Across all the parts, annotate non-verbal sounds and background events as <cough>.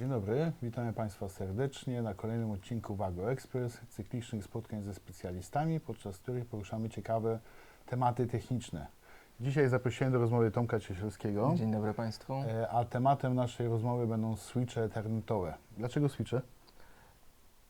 Dzień dobry, witamy Państwa serdecznie na kolejnym odcinku Wago Express, cyklicznych spotkań ze specjalistami, podczas których poruszamy ciekawe tematy techniczne. Dzisiaj zaprosiłem do rozmowy Tomka Ciesielskiego, Dzień dobry Państwu. e, a tematem naszej rozmowy będą switche ethernetowe. Dlaczego switche?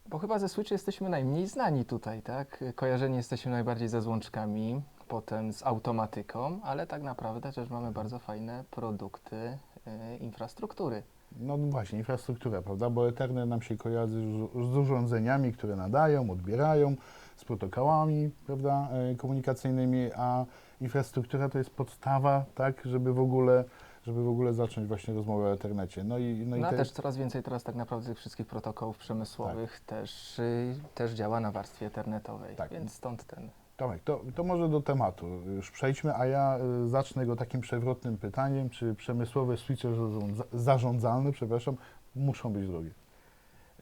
Bo chyba ze Switcha jesteśmy najmniej znani tutaj, tak? Kojarzeni jesteśmy najbardziej ze złączkami, potem z automatyką, ale tak naprawdę też mamy bardzo fajne produkty e, infrastruktury. No właśnie, infrastruktura, prawda? Bo Ethernet nam się kojarzy z, z urządzeniami, które nadają, odbierają, z protokołami, prawda, e, komunikacyjnymi, a infrastruktura to jest podstawa, tak, żeby w ogóle, żeby w ogóle zacząć właśnie rozmowę o Ethernecie. No i, no No, i te, też coraz więcej teraz tak naprawdę tych wszystkich protokołów przemysłowych też, y, też działa na warstwie ethernetowej, Tak. więc stąd ten. Tomek, to, to może do tematu już przejdźmy, a ja y, zacznę go takim przewrotnym pytaniem, czy przemysłowe switche zarządza- zarządzalne, przepraszam, muszą być drogie?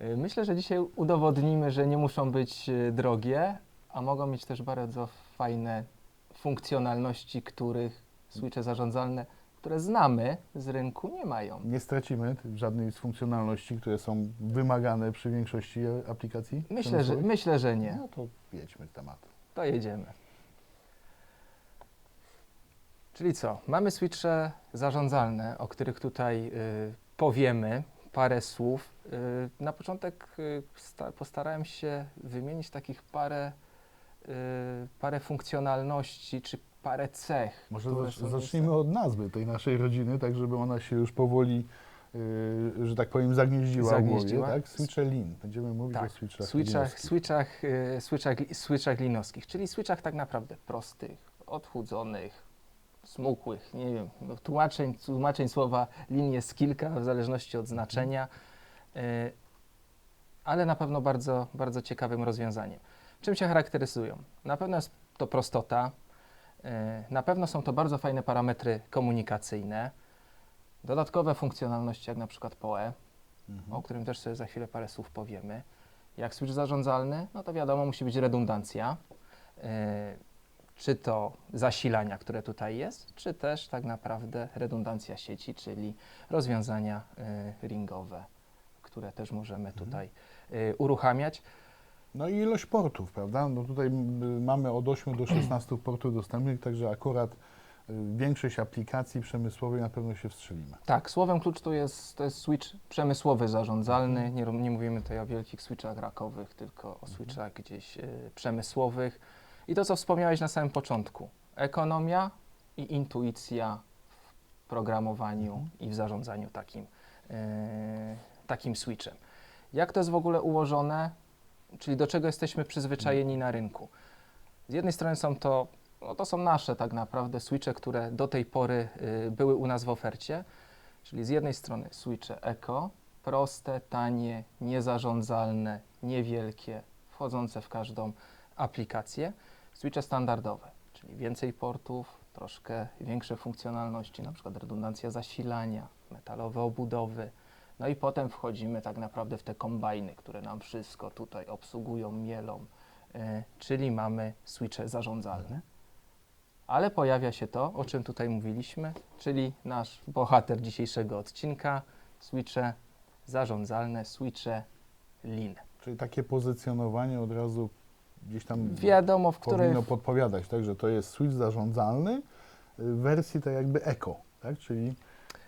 Y, Myślę, że dzisiaj udowodnimy, że nie muszą być y, drogie, a mogą mieć też bardzo fajne funkcjonalności, których switche zarządzalne, które znamy z rynku, nie mają. Nie stracimy żadnej z funkcjonalności, które są wymagane przy większości aplikacji? Myślę, że, myślę, że nie. No to jedźmy z tematu. To jedziemy. Czyli co? Mamy switche zarządzalne, o których tutaj y, powiemy parę słów. Y, na początek y, sta- postarałem się wymienić takich parę, y, parę funkcjonalności czy parę cech. Może zacz, zacznijmy od nazwy tej naszej rodziny, tak żeby ona się już powoli, y, że tak powiem, zagnieździła, Zagnieździła. głowie, tak? Switche Lean. Będziemy mówić Tak, o switchach switchach, switchach, y, switchach, li- switchach linowskich, czyli switchach tak naprawdę prostych, odchudzonych, smukłych, nie wiem, no, tłumaczeń, tłumaczeń słowa lin jest kilka w zależności od znaczenia, y, ale na pewno bardzo, bardzo ciekawym rozwiązaniem. Czym się charakteryzują? Na pewno jest to prostota, na pewno są to bardzo fajne parametry komunikacyjne, dodatkowe funkcjonalności jak na przykład PoE, Mhm. o którym też sobie za chwilę parę słów powiemy. Jak switch zarządzalny, no to wiadomo, musi być redundancja, yy, czy to zasilania, które tutaj jest, czy też tak naprawdę redundancja sieci, czyli rozwiązania yy, ringowe, które też możemy Mhm. tutaj yy, uruchamiać. No i ilość portów, prawda? No tutaj m, mamy od 8 do 16 portów dostępnych, także akurat y, większość aplikacji przemysłowej na pewno się wstrzelimy. Tak, słowem klucz to jest, to jest switch przemysłowy zarządzalny. Nie, nie mówimy tutaj o wielkich switchach rakowych, tylko o switchach gdzieś y, przemysłowych. I to, co wspomniałeś na samym początku, ekonomia i intuicja w programowaniu i w zarządzaniu takim, y, takim switchem. Jak to jest w ogóle ułożone, czyli do czego jesteśmy przyzwyczajeni na rynku? Z jednej strony są to no to są nasze tak naprawdę switche, które do tej pory y, były u nas w ofercie. Czyli z jednej strony switche Eco, proste, tanie, niezarządzalne, niewielkie, wchodzące w każdą aplikację. Switche standardowe, czyli więcej portów, troszkę większe funkcjonalności, na przykład redundancja zasilania, metalowe obudowy. No i potem wchodzimy tak naprawdę w te kombajny, które nam wszystko tutaj obsługują, mielą, y, czyli mamy switche zarządzalne. Ale pojawia się to, o czym tutaj mówiliśmy, czyli nasz bohater dzisiejszego odcinka, switche zarządzalne, switche lean. Czyli takie pozycjonowanie od razu gdzieś tam Wiadomo, w powinno podpowiadać, tak, że to jest switch zarządzalny w wersji tak jakby eko, tak, czyli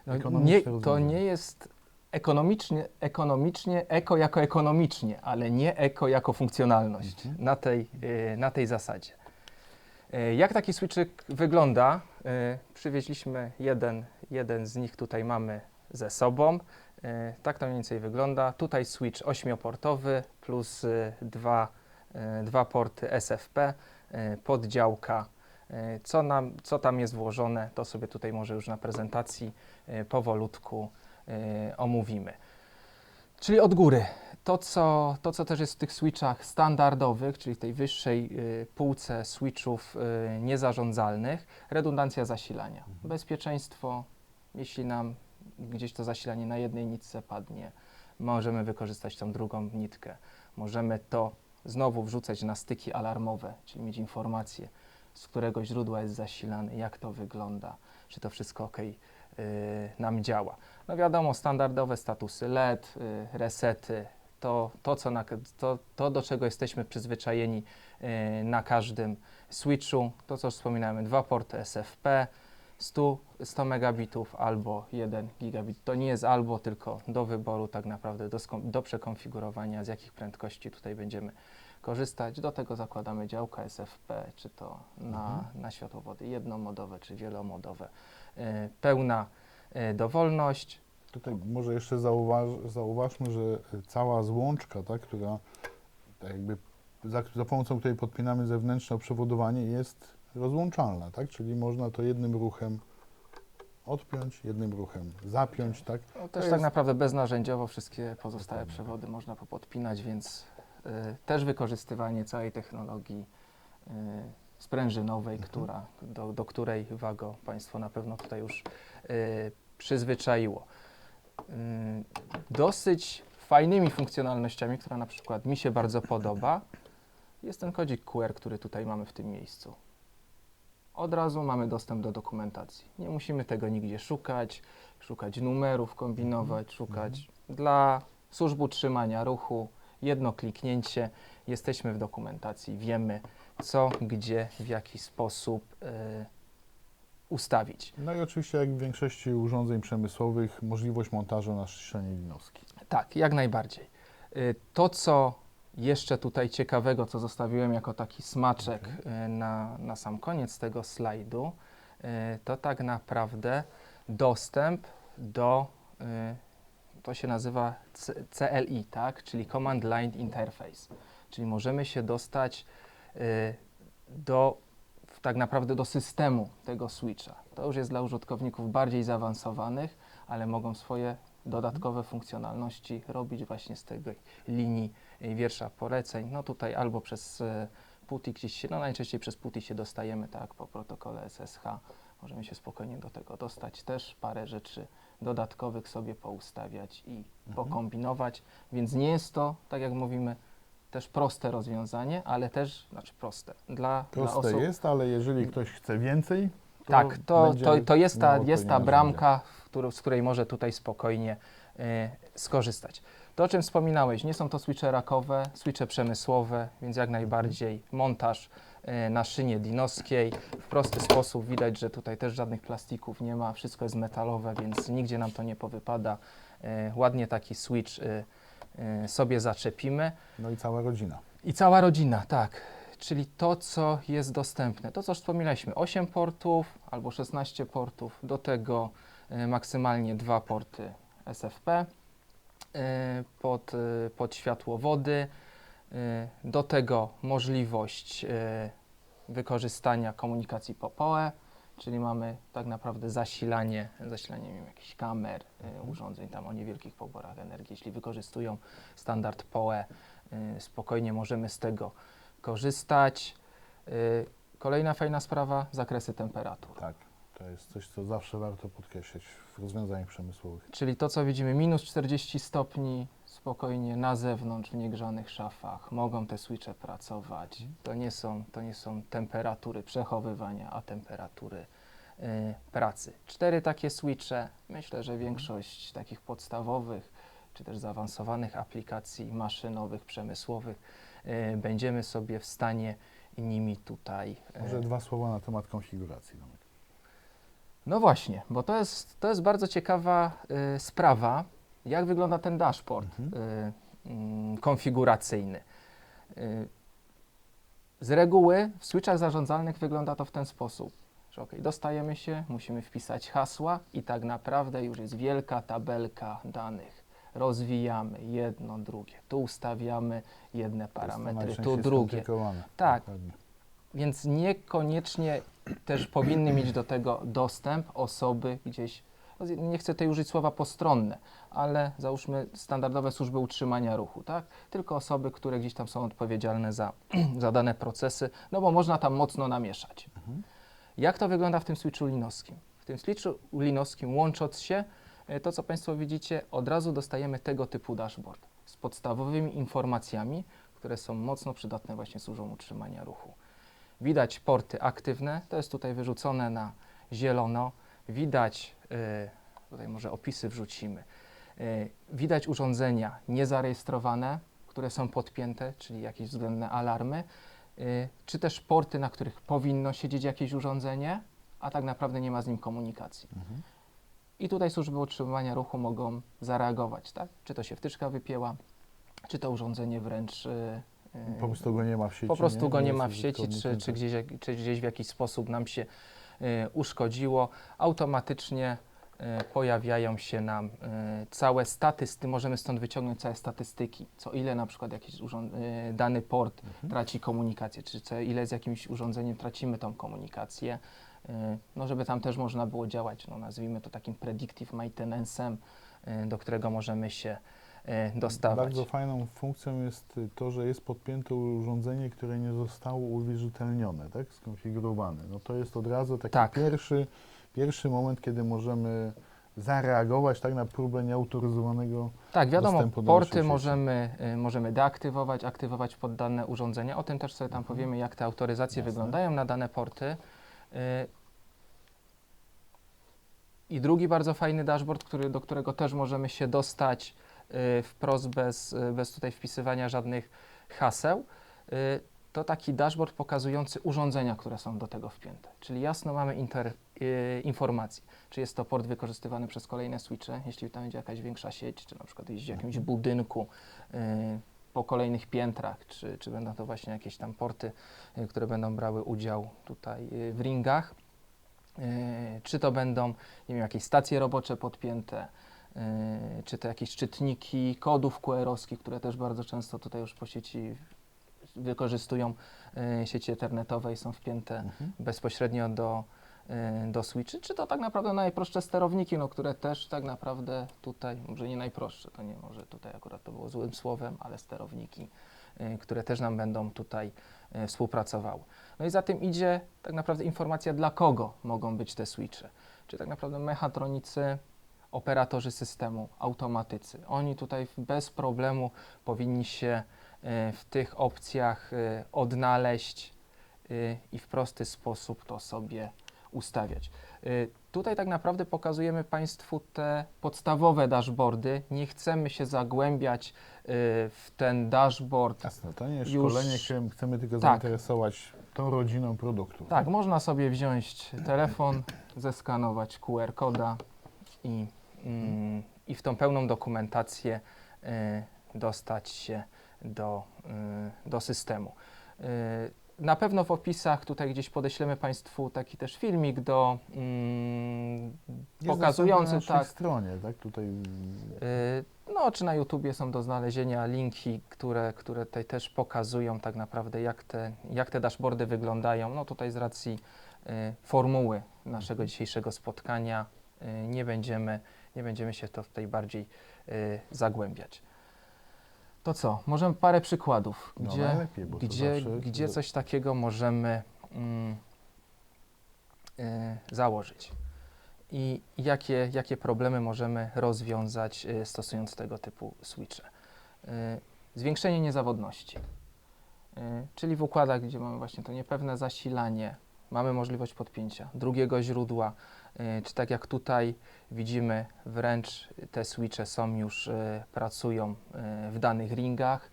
No, nie, to nie jest ekonomicznie, ekonomicznie, eko jako ekonomicznie, ale nie eko jako funkcjonalność Mhm. na, tej, y, na tej zasadzie. Y, Jak taki switchik wygląda? Y, Przywieźliśmy jeden, jeden z nich tutaj mamy ze sobą. Y, Tak to mniej więcej wygląda. Tutaj switch 8-portowy plus dwa, dwa porty SFP, poddziałka. Co, nam, co tam jest włożone, to sobie tutaj może już na prezentacji powolutku omówimy. Czyli od góry. To co, to, co też jest w tych switchach standardowych, czyli w tej wyższej y, półce switchów y, niezarządzalnych, redundancja zasilania. Bezpieczeństwo, jeśli nam gdzieś to zasilanie na jednej nitce padnie, możemy wykorzystać tą drugą nitkę. Możemy to znowu wrzucać na styki alarmowe, czyli mieć informację, z którego źródła jest zasilany, jak to wygląda, czy to wszystko ok nam działa. No wiadomo, standardowe statusy LED, y, resety, to, to, co na, to, to do czego jesteśmy przyzwyczajeni y, na każdym switchu, to co wspominałem, dwa porty SFP, 100, 100 megabitów albo 1 gigabit. To nie jest albo, tylko do wyboru tak naprawdę, do, do przekonfigurowania, z jakich prędkości tutaj będziemy korzystać. Do tego zakładamy działka SFP, czy to na, na światłowody jednomodowe, czy wielomodowe. Y, pełna y, dowolność. Tutaj może jeszcze zauważ, zauważmy, że cała złączka, tak, która tak jakby za, za pomocą której podpinamy zewnętrzne przewodowanie jest rozłączalna, tak? Czyli można to jednym ruchem odpiąć, jednym ruchem zapiąć, tak? No, też To tak jest- naprawdę beznarzędziowo wszystkie pozostałe Dokładnie. przewody można popodpinać, więc y, też wykorzystywanie całej technologii y, sprężynowej, Mhm. która, do, do której Wago Państwo na pewno tutaj już y, przyzwyczaiło. Y, dosyć fajnymi funkcjonalnościami, która na przykład mi się bardzo podoba, jest ten kodzik QR, który tutaj mamy w tym miejscu. Od razu mamy dostęp do dokumentacji. Nie musimy tego nigdzie szukać, szukać numerów, kombinować, szukać. Dla służb utrzymania ruchu jedno kliknięcie, jesteśmy w dokumentacji, wiemy co, gdzie, w jaki sposób y, ustawić. No i oczywiście, jak w większości urządzeń przemysłowych, możliwość montażu na ścianie linowskiej. Tak, jak najbardziej. Y, To, co jeszcze tutaj ciekawego, co zostawiłem jako taki smaczek y, na, na sam koniec tego slajdu, y, to tak naprawdę dostęp do, y, to się nazywa CLI, tak? czyli Command Line Interface. Czyli możemy się dostać do, tak naprawdę do systemu tego switcha. To już jest dla użytkowników bardziej zaawansowanych, ale mogą swoje dodatkowe funkcjonalności robić właśnie z tej linii wiersza poleceń. No tutaj albo przez e, PuTTY gdzieś się, no najczęściej przez PuTTY się dostajemy, tak, po protokole SSH. Możemy się spokojnie do tego dostać. Też parę rzeczy dodatkowych sobie poustawiać i pokombinować, więc nie jest to, tak jak mówimy, też proste rozwiązanie, ale też, znaczy proste, dla, dla Proste osób, jest, ale jeżeli ktoś chce więcej, to tak, to, będzie to, to jest ta, jest ta bramka, w którą, z której może tutaj spokojnie e, skorzystać. To, o czym wspominałeś, nie są to switche rakowe, switche przemysłowe, więc jak najbardziej montaż e, na szynie dinowskiej. W prosty sposób widać, że tutaj też żadnych plastików nie ma, wszystko jest metalowe, więc nigdzie nam to nie powypada. E, ładnie taki switch e, sobie zaczepimy. No i cała rodzina. I cała rodzina, tak. Czyli to, co jest dostępne. To, co już wspominaliśmy, 8 portów albo 16 portów, do tego y, maksymalnie dwa porty SFP y, pod, pod światłowody, y, do tego możliwość wykorzystania komunikacji po PoE, czyli mamy tak naprawdę zasilanie, zasilanie nie wiem, jakichś kamer, y, urządzeń tam o niewielkich poborach energii. Jeśli wykorzystują standard PoE, y, spokojnie możemy z tego korzystać. Y, Kolejna fajna sprawa, zakresy temperatur. Tak, to jest coś, co zawsze warto podkreślać w rozwiązaniach przemysłowych. Czyli to, co widzimy, minus 40 stopni, spokojnie na zewnątrz, w niegrzanych szafach, mogą te switche pracować. To nie są, to nie są temperatury przechowywania, a temperatury y, pracy. Cztery takie switche, myślę, że większość takich podstawowych, czy też zaawansowanych aplikacji maszynowych, przemysłowych, y, będziemy sobie w stanie nimi tutaj y, Może dwa słowa na temat konfiguracji. Domek. No właśnie, bo to jest, to jest bardzo ciekawa y, sprawa, jak wygląda ten dashboard Mhm. y, mm, konfiguracyjny. Y, z reguły w switchach zarządzalnych wygląda to w ten sposób, że ok, dostajemy się, musimy wpisać hasła i tak naprawdę już jest wielka tabelka danych. Rozwijamy jedno, drugie. Tu ustawiamy jedne parametry, tu drugie. Tak. Dokładnie. Więc niekoniecznie też powinny mieć do tego dostęp osoby gdzieś, no nie chcę tutaj użyć słowa postronne, ale załóżmy standardowe służby utrzymania ruchu, tak? Tylko osoby, które gdzieś tam są odpowiedzialne za, <clears throat> za dane procesy, no bo można tam mocno namieszać. Mhm. Jak to wygląda w tym switchu linowskim? W tym switchu linowskim łącząc się, e, to co Państwo widzicie, od razu dostajemy tego typu dashboard z podstawowymi informacjami, które są mocno przydatne właśnie służbom utrzymania ruchu. Widać porty aktywne, to jest tutaj wyrzucone na zielono. Widać y, tutaj może opisy wrzucimy. Y, Widać urządzenia niezarejestrowane, które są podpięte, czyli jakieś względne alarmy, y, czy też porty, na których powinno siedzieć jakieś urządzenie, a tak naprawdę nie ma z nim komunikacji. Mhm. I tutaj służby utrzymywania ruchu mogą zareagować, tak? Czy to się wtyczka wypięła, czy to urządzenie wręcz Po prostu go nie ma w sieci. po prostu go nie ma w sieci, czy, czy, tak. gdzieś, czy gdzieś w jakiś sposób nam się y, uszkodziło, automatycznie y, pojawiają się nam y, całe statystyki, możemy stąd wyciągnąć całe statystyki, co ile na przykład jakiś urząd, dany port Mhm. traci komunikację, czy co ile z jakimś urządzeniem tracimy tą komunikację, no żeby tam też można było działać, no nazwijmy to takim predictive maintenance'em, do którego możemy się dostawać. Bardzo fajną funkcją jest to, że jest podpięte urządzenie, które nie zostało uwierzytelnione, tak? skonfigurowane. No to jest od razu taki Tak. pierwszy, pierwszy moment, kiedy możemy zareagować tak na próbę nieautoryzowanego. Tak, wiadomo, porty możemy, y, możemy deaktywować, aktywować pod dane urządzenia. O tym też sobie tam Mhm. powiemy, jak te autoryzacje Jasne. wyglądają na dane porty. Y, I drugi bardzo fajny dashboard, który, do którego też możemy się dostać wprost bez, y, bez tutaj wpisywania żadnych haseł, y, to taki dashboard pokazujący urządzenia, które są do tego wpięte. Czyli jasno mamy inter, y, informacje, czy jest to port wykorzystywany przez kolejne switche, jeśli tam będzie jakaś większa sieć, czy na przykład gdzieś w jakimś budynku y, po kolejnych piętrach, czy, czy będą to właśnie jakieś tam porty, y, które będą brały udział tutaj y, w ringach. Y, Czy to będą nie wiem, jakieś stacje robocze podpięte, y, czy to jakieś czytniki kodów QR-owskich, które też bardzo często tutaj już po sieci wykorzystują y, sieci internetowe i są wpięte Mhm. bezpośrednio do, y, do switchy, czy to tak naprawdę najprostsze sterowniki, no, które też tak naprawdę tutaj, może nie najprostsze, to nie może tutaj akurat to było złym słowem, ale sterowniki, y, które też nam będą tutaj y, współpracowały. No i za tym idzie tak naprawdę informacja, dla kogo mogą być te switche. Czy tak naprawdę mechatronicy, operatorzy systemu, automatycy. Oni tutaj bez problemu powinni się y, w tych opcjach y, odnaleźć y, i w prosty sposób to sobie ustawiać. Tutaj tak naprawdę pokazujemy Państwu te podstawowe dashboardy. Nie chcemy się zagłębiać w ten dashboard. Jasne, to nie jest Już- szkolenie, którym chcemy tylko Tak. zainteresować tą rodziną produktów. Tak, można sobie wziąć telefon, zeskanować QR koda i, mm, i w tą pełną dokumentację y, dostać się do, y, do systemu. Y, na pewno w opisach tutaj gdzieś podeślemy Państwu taki też filmik do mm, pokazujący na tak. stronie, tak? Tutaj Y, No, czy na YouTubie są do znalezienia linki, które, które tutaj też pokazują tak naprawdę, jak te, jak te dashboardy wyglądają. No tutaj z racji y, formuły naszego dzisiejszego spotkania y, nie, będziemy, nie będziemy się to tutaj bardziej y, zagłębiać. To co? Możemy parę przykładów, no, gdzie, gdzie, zawsze, gdzie coś takiego możemy mm, y, założyć i jakie, jakie problemy możemy rozwiązać y, stosując tego typu switche. Y, Zwiększenie niezawodności, y, czyli w układach, gdzie mamy właśnie to niepewne zasilanie, mamy możliwość podpięcia drugiego źródła, czy tak jak tutaj widzimy, wręcz te switche są już, y, pracują y, w danych ringach.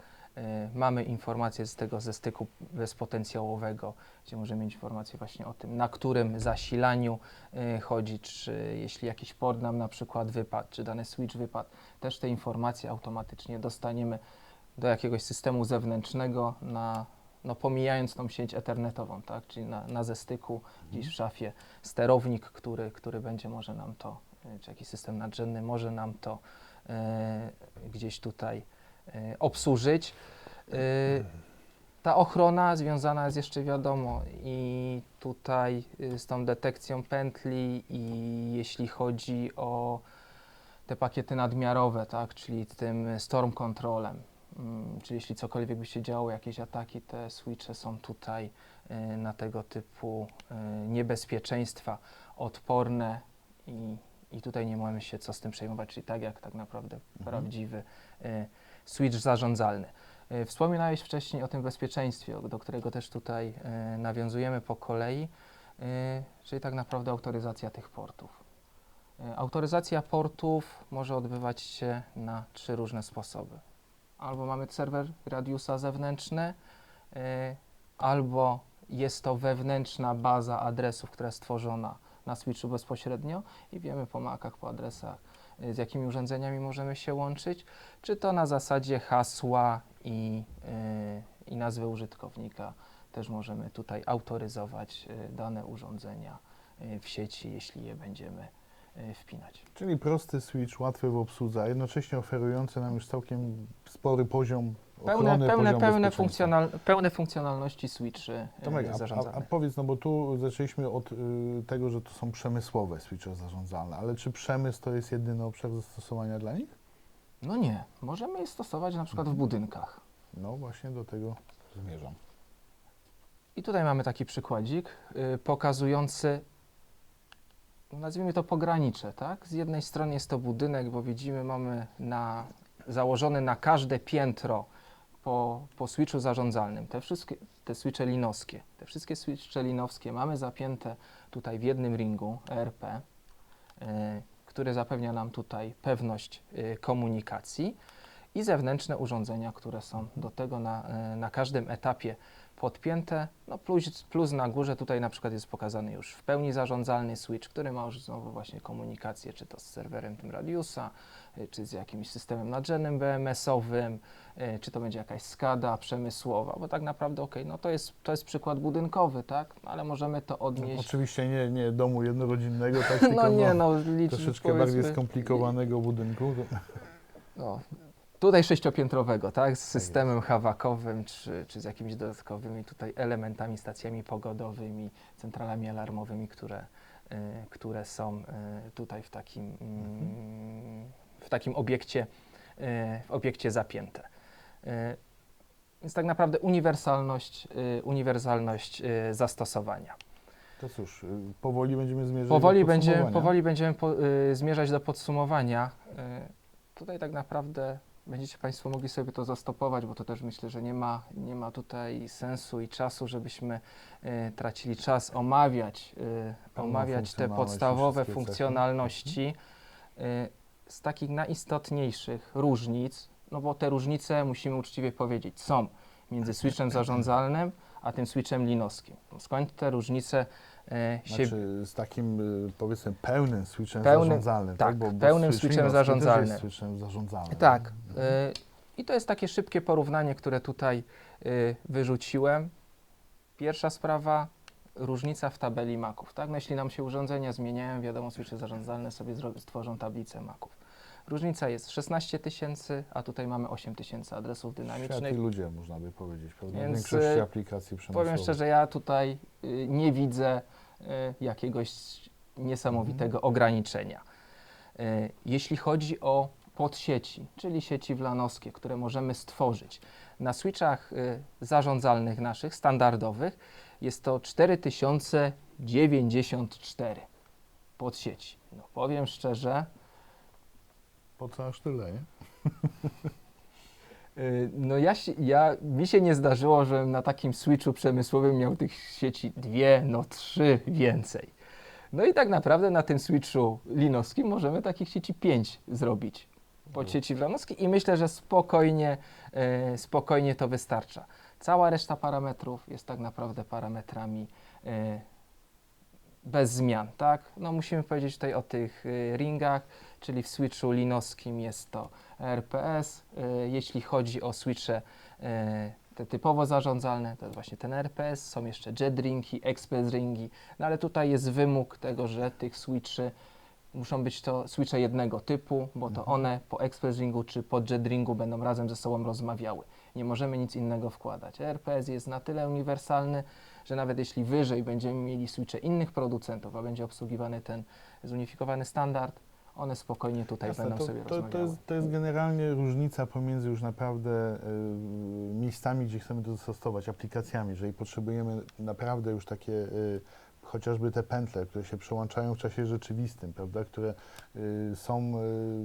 Mamy informacje z tego ze styku bezpotencjałowego, gdzie możemy mieć informacje właśnie o tym, na którym zasilaniu chodzi, czy jeśli jakiś port nam na przykład wypadł, czy dany switch wypadł, też te informacje automatycznie dostaniemy do jakiegoś systemu zewnętrznego, na, no pomijając tą sieć ethernetową, tak? czyli na, na zestyku gdzieś w szafie sterownik, który, który będzie może nam to, y, czy jakiś system nadrzędny może nam to y, gdzieś tutaj y, obsłużyć. Y, ta ochrona związana jest jeszcze wiadomo i tutaj y, z tą detekcją pętli i jeśli chodzi o te pakiety nadmiarowe, tak, czyli tym storm controlem, czyli jeśli cokolwiek by się działo, jakieś ataki, te switche są tutaj y, na tego typu y, niebezpieczeństwa odporne i, i tutaj nie mamy się co z tym przejmować, czyli tak jak tak naprawdę prawdziwy y, switch zarządzalny. Wspominałeś wcześniej o tym bezpieczeństwie, do którego też tutaj nawiązujemy po kolei, czyli tak naprawdę autoryzacja tych portów. Autoryzacja portów może odbywać się na trzy różne sposoby. Albo mamy serwer Radiusa zewnętrzny, e, albo jest to wewnętrzna baza adresów, która jest stworzona na switchu bezpośrednio i wiemy po makach, po adresach, e, z jakimi urządzeniami możemy się łączyć, czy to na zasadzie hasła i, e, i nazwy użytkownika. Też możemy tutaj autoryzować dane urządzenia w sieci, jeśli je będziemy wpinać. Czyli prosty switch, łatwy w obsłudze, a jednocześnie oferujący nam już całkiem spory poziom Pełne, ochrony, pełne, pełne, funkcjonal, pełne funkcjonalności switchy To e, mega. A, a, a zarządzane. powiedz, no bo tu zaczęliśmy od y, tego, że to są przemysłowe switche zarządzalne, ale czy przemysł to jest jedyny obszar zastosowania dla nich? No nie, możemy je stosować na przykład w Mhm. budynkach. No właśnie do tego zmierzam. I tutaj mamy taki przykładzik y, pokazujący, nazwijmy to pogranicze, tak? Z jednej strony jest to budynek, bo widzimy, mamy na, na każde piętro po, po switchu zarządzalnym, te wszystkie, te switche linowskie, te wszystkie switche linowskie mamy zapięte tutaj w jednym ringu ERP, y, który zapewnia nam tutaj pewność y, komunikacji i zewnętrzne urządzenia, które są do tego na, y, na każdym etapie podpięte, no plus, plus na górze tutaj na przykład jest pokazany już w pełni zarządzalny switch, który ma już znowu właśnie komunikację, czy to z serwerem tym Radiusa, y, czy z jakimś systemem nadrzędnym BMS-owym, y, czy to będzie jakaś SCADA przemysłowa, bo tak naprawdę okej, no to jest, to jest przykład budynkowy, tak, no, ale możemy to No, odnieść, oczywiście nie, nie domu jednorodzinnego, <laughs> tak, tylko no nie, no, no licz, troszeczkę bardziej skomplikowanego budynku. No, tutaj sześciopiętrowego, tak, z systemem hawakowym, czy, czy z jakimiś dodatkowymi tutaj elementami, stacjami pogodowymi, centralami alarmowymi, które, y, które są y, tutaj w takim, mm, w takim obiekcie, y, w obiekcie zapięte. Y, Więc tak naprawdę uniwersalność, y, uniwersalność y, zastosowania. To cóż, y, powoli będziemy zmierzać Powoli, do podsumowania. powoli będziemy po, y, zmierzać do podsumowania. Y, tutaj tak naprawdę będziecie Państwo mogli sobie to zastopować, bo to też myślę, że nie ma, nie ma tutaj sensu i czasu, żebyśmy y, tracili czas omawiać, y, omawiać te podstawowe funkcjonalności. Y, z takich najistotniejszych różnic, no bo te różnice musimy uczciwie powiedzieć, są między switchem zarządzalnym a tym switchem linowskim. Skąd te różnice się Znaczy z takim y, powiedzmy pełnym switchem Pełnym- zarządzalnym, tak, tak? Bo, bo pełnym switch switchem zarządzalnym. Jest switchem zarządzalnym. Tak. Mhm. y, I to jest takie szybkie porównanie, które tutaj wyrzuciłem. Pierwsza sprawa, różnica w tabeli maków. Tak? No, jeśli nam się urządzenia zmieniają, wiadomo, switche zarządzalne sobie stworzą tablicę maków. Różnica jest 16 tysięcy, a tutaj mamy 8 tysięcy adresów Świat i dynamicznych. ludzie, można by powiedzieć, prawda? Więc, w większości y, aplikacji przemysłowych. Powiem szczerze, ja tutaj y, nie widzę y, jakiegoś niesamowitego ograniczenia. Y, Jeśli chodzi o podsieci, czyli sieci wlanowskie, które możemy stworzyć na switchach y, zarządzalnych naszych, standardowych, jest to 4094 podsieci. No, powiem szczerze, Po co aż tyle, nie? <laughs> Y, No ja, ja, mi się nie zdarzyło, żebym na takim switchu przemysłowym miał tych sieci dwie, no trzy więcej. No i tak naprawdę na tym switchu linowskim możemy takich sieci pięć zrobić pod sieci wlanowskie i myślę, że spokojnie, e, spokojnie to wystarcza. Cała reszta parametrów jest tak naprawdę parametrami e, bez zmian, tak? No musimy powiedzieć tutaj o tych ringach, czyli w switchu linowskim jest to RPS. E, Jeśli chodzi o switche e, te typowo zarządzalne, to jest właśnie ten RPS, są jeszcze jet ringi, express ringi, no ale tutaj jest wymóg tego, że tych switchy muszą być to switche jednego typu, bo to Mhm. one po express ringu czy po jet ringu będą razem ze sobą rozmawiały. Nie możemy nic innego wkładać. RPS jest na tyle uniwersalny, że nawet jeśli wyżej będziemy mieli switche innych producentów, a będzie obsługiwany ten zunifikowany standard, one spokojnie tutaj Jasne, będą to, sobie to, to, rozmawiały. jest, to jest generalnie różnica pomiędzy już naprawdę y, miejscami, gdzie chcemy to zastosować, aplikacjami. Jeżeli potrzebujemy naprawdę już takie y, chociażby te pętle, które się przełączają w czasie rzeczywistym, prawda, które y, są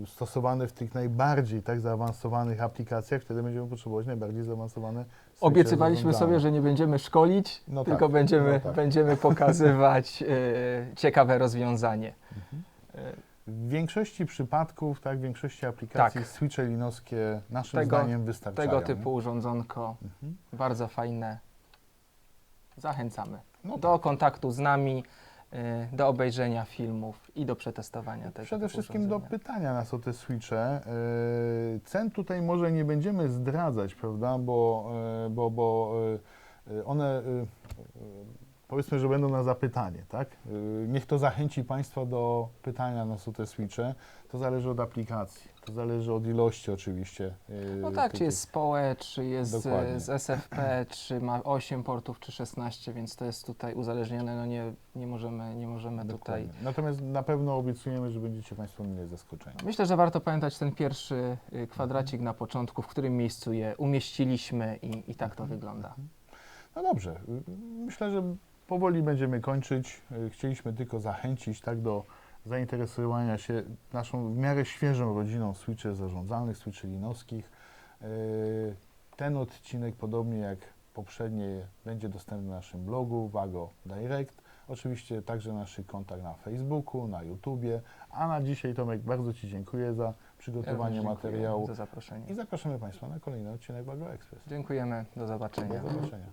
y, stosowane w tych najbardziej tak zaawansowanych aplikacjach, wtedy będziemy potrzebować najbardziej zaawansowane Obiecywaliśmy sobie, że nie będziemy szkolić, No tylko tak, będziemy, no tak. będziemy pokazywać e, ciekawe rozwiązanie. Mhm. W większości przypadków, tak, w większości aplikacji Tak. switche linowskie naszym Tego- zdaniem wystarczają. Tego typu urządzonko, Mhm. bardzo fajne. Zachęcamy No do kontaktu z nami, y, do obejrzenia filmów i do przetestowania tego. Przede wszystkim do pytania nas o te switche. Yy, Cen tutaj może nie będziemy zdradzać, prawda, bo, yy, bo, bo yy, yy, one yy, powiedzmy, że będą na zapytanie, tak? Yy, Niech to zachęci Państwa do pytania nas o te switche. To zależy od aplikacji, to zależy od ilości oczywiście. yy, No tak, tych- czy jest SPOE, czy jest z, Dokładnie. z SFP, czy ma 8 portów, czy 16, więc to jest tutaj uzależnione. No nie, nie możemy, nie możemy tutaj. Natomiast na pewno obiecujemy, że będziecie Państwo mile zaskoczeni. Myślę, że warto pamiętać ten pierwszy y, kwadracik na początku, w którym miejscu je umieściliśmy i, i tak to wygląda. No dobrze, y, myślę, że powoli będziemy kończyć. Y, Chcieliśmy tylko zachęcić tak do zainteresowania się naszą w miarę świeżą rodziną switches zarządzalnych, switchy linowskich. Y, Ten odcinek, podobnie jak poprzednie, będzie dostępny na naszym blogu Wago Direct. Oczywiście także nasz kontakt na Facebooku, na YouTubie. A na dzisiaj Tomek bardzo Ci dziękuję za przygotowanie Ja materiału za zaproszenie. i zapraszamy Państwa na kolejny odcinek Wago Express. Dziękujemy, do zobaczenia. Do zobaczenia.